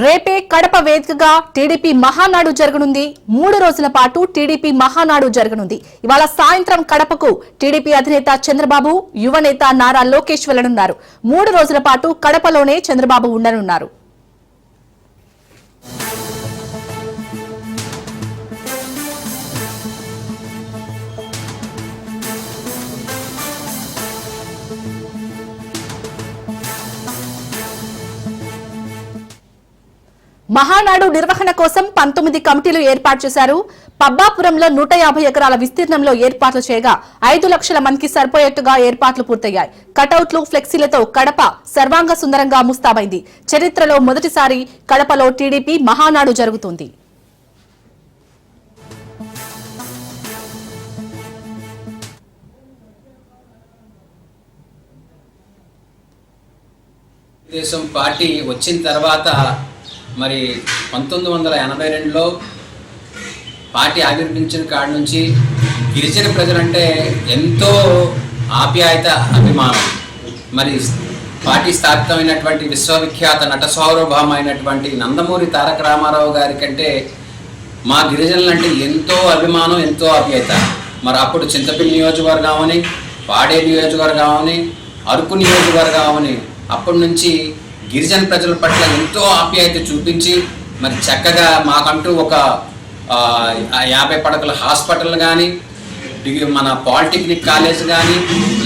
రేపే కడప వేదికగా టీడీపీ మహానాడు జరగనుంది. మూడు రోజుల పాటు టీడీపీ మహానాడు జరగనుంది. ఇవాళ సాయంత్రం కడపకు టీడీపీ అధినేత చంద్రబాబు యువనేత నారా లోకేష్ వెళ్ళనున్నారు. మూడు రోజుల పాటు కడపలోనే చంద్రబాబు ఉండనున్నారు. మహానాడు నిర్వహణ కోసం పంతొమ్మిది కమిటీలు ఏర్పాటు చేశారు. పబ్బాపురంలో నూట యాభై ఎకరాల విస్తీర్ణంలో ఏర్పాట్లు చేయగా ఐదు లక్షల మందికి సరిపోయేట్టుగా ఏర్పాట్లు పూర్తయ్యాయి. కటౌట్లు ఫ్లెక్సీలతో కడప సర్వాంగ సుందరంగా ముస్తాబైంది. చరిత్రలో మొదటిసారి కడపలో టీడీపీ మహానాడు జరుగుతుంది. దేశం పార్టీ వచ్చిన తర్వాత మరి పంతొమ్మిది వందల ఎనభై రెండులో పార్టీ ఆవిర్భించిన కాడ నుంచి గిరిజన ప్రజలంటే ఎంతో ఆప్యాయత అభిమానం. మరి పార్టీ స్థాపితమైనటువంటి విశ్వవిఖ్యాత నట సార్వభౌమ అయినటువంటి నందమూరి తారక రామారావు గారి కంటే మా గిరిజనులంటే ఎంతో అభిమానం ఎంతో ఆప్యాయత. మరి అప్పుడు చింతపల్లి నియోజకవర్గం అని పాడే నియోజకవర్గం అని అరకు నియోజకవర్గం అని అప్పటి నుంచి గిరిజన ప్రజల పట్ల ఎంతో ఆప్యాయత చూపించి మరి చక్కగా మాకంటూ ఒక యాభై పడకల హాస్పిటల్ కానీ డిగ్రీ మన పాలిటెక్నిక్ కాలేజ్ కానీ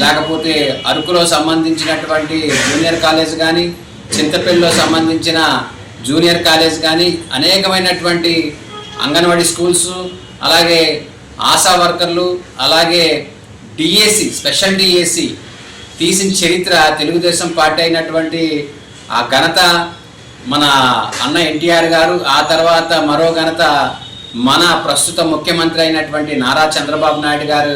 లేకపోతే అరకులో సంబంధించినటువంటి జూనియర్ కాలేజ్ కానీ చింతపల్లిలో సంబంధించిన జూనియర్ కాలేజ్ కానీ అనేకమైనటువంటి అంగన్వాడీ స్కూల్స్ అలాగే ఆశా వర్కర్లు అలాగే డిఏసి స్పెషల్ డిఏసి తీసిన చరిత్ర తెలుగుదేశం పార్టీ అయినటువంటి ఆ ఘనత మన అన్న ఎన్టీఆర్ గారు ఆ తర్వాత మరో ఘనత మన ప్రస్తుత ముఖ్యమంత్రి అయినటువంటి నారా చంద్రబాబు నాయుడు గారు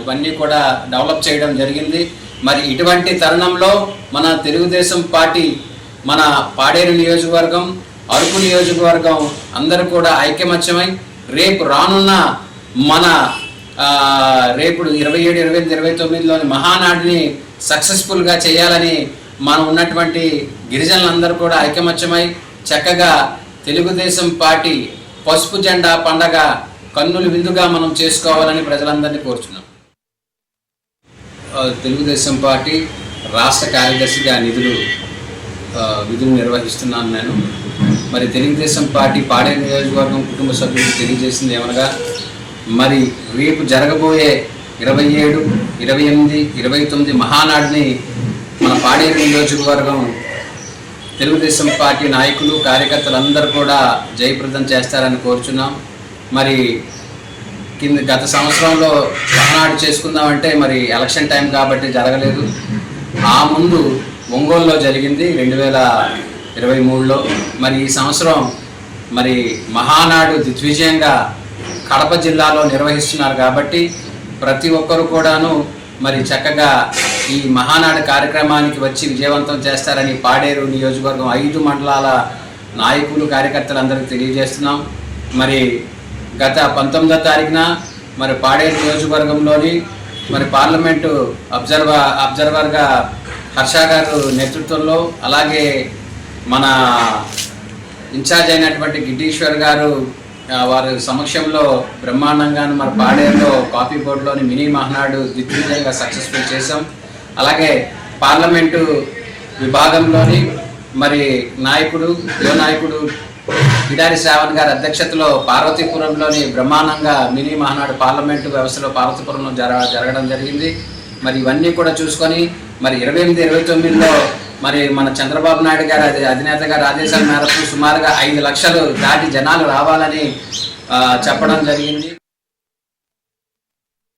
ఇవన్నీ కూడా డెవలప్ చేయడం జరిగింది. మరి ఇటువంటి తరుణంలో మన తెలుగుదేశం పార్టీ మన పాడేరు నియోజకవర్గం అరకు నియోజకవర్గం అందరూ కూడా ఐక్యమత్యమై రేపు రానున్న మన రేపు ఇరవై ఏడు ఇరవై ఎనిమిది ఇరవై తొమ్మిదిలోని మహానాడిని సక్సెస్ఫుల్గా చేయాలని మనం ఉన్నటువంటి గిరిజనులందరూ కూడా ఐకమత్యమై చక్కగా తెలుగుదేశం పార్టీ పసుపు జెండా పండగ కన్నులు విందుగా మనం చేసుకోవాలని ప్రజలందరినీ కోరుచున్నాం. తెలుగుదేశం పార్టీ రాష్ట్ర కార్యదర్శిగా నిధులు విధులు నిర్వహిస్తున్నాను నేను. మరి తెలుగుదేశం పార్టీ పాడే నియోజకవర్గం కుటుంబ సభ్యులకు తెలియజేసింది ఏమనగా మరి రేపు జరగబోయే ఇరవై ఏడు ఇరవై ఎనిమిది ఇరవై తొమ్మిది మహానాడిని మన పాడేరు నియోజకవర్గం తెలుగుదేశం పార్టీ నాయకులు కార్యకర్తలు అందరూ కూడా జయప్రదం చేస్తారని కోరుచున్నాం. మరి కింద గత సంవత్సరంలో మహానాడు చేసుకుందామంటే మరి ఎలక్షన్ టైం కాబట్టి జరగలేదు. ఆ ముందు ఒంగోలులో జరిగింది రెండు వేల ఇరవై మూడులో. మరి ఈ సంవత్సరం మరి మహానాడు దిగ్విజయంగా కడప జిల్లాలో నిర్వహిస్తున్నారు కాబట్టి ప్రతి ఒక్కరు కూడాను మరి చక్కగా ఈ మహానాడు కార్యక్రమానికి వచ్చి విజయవంతం చేస్తారని పాడేరు నియోజకవర్గం ఐదు మండలాల నాయకులు కార్యకర్తలు అందరికీ తెలియజేస్తున్నాం. మరి గత పంతొమ్మిదో తారీఖున మరి పాడేరు నియోజకవర్గంలోని మరి పార్లమెంటు అబ్జర్వర్ అబ్జర్వర్గా హర్ష గారు నేతృత్వంలో అలాగే మన ఇన్ఛార్జ్ అయినటువంటి గిడ్డీశ్వర్ గారు వారి సమక్షంలో బ్రహ్మాండంగా మన పాడేరులో కాఫీ బోర్డులోని మినీ మహనాడు దిగ్విజయంగా సక్సెస్ఫుల్ చేశాం. అలాగే పార్లమెంటు విభాగంలోని మరి నాయకుడు యువ నాయకుడు కిడారి శ్రావణ్ గారి అధ్యక్షతలో పార్వతీపురంలోని బ్రహ్మాండంగా మినీ మహానాడు పార్లమెంటు వ్యవస్థలో పార్వతీపురంలో జర జరగడం జరిగింది. మరి ఇవన్నీ కూడా చూసుకొని మరి ఇరవై ఎనిమిది ఇరవై తొమ్మిదిలో మరి మన చంద్రబాబు నాయుడు గారి అధినేత గారి ఆదేశాల మేరకు సుమారుగా ఐదు లక్షలు దాటి జనాలు రావాలని చెప్పడం జరిగింది.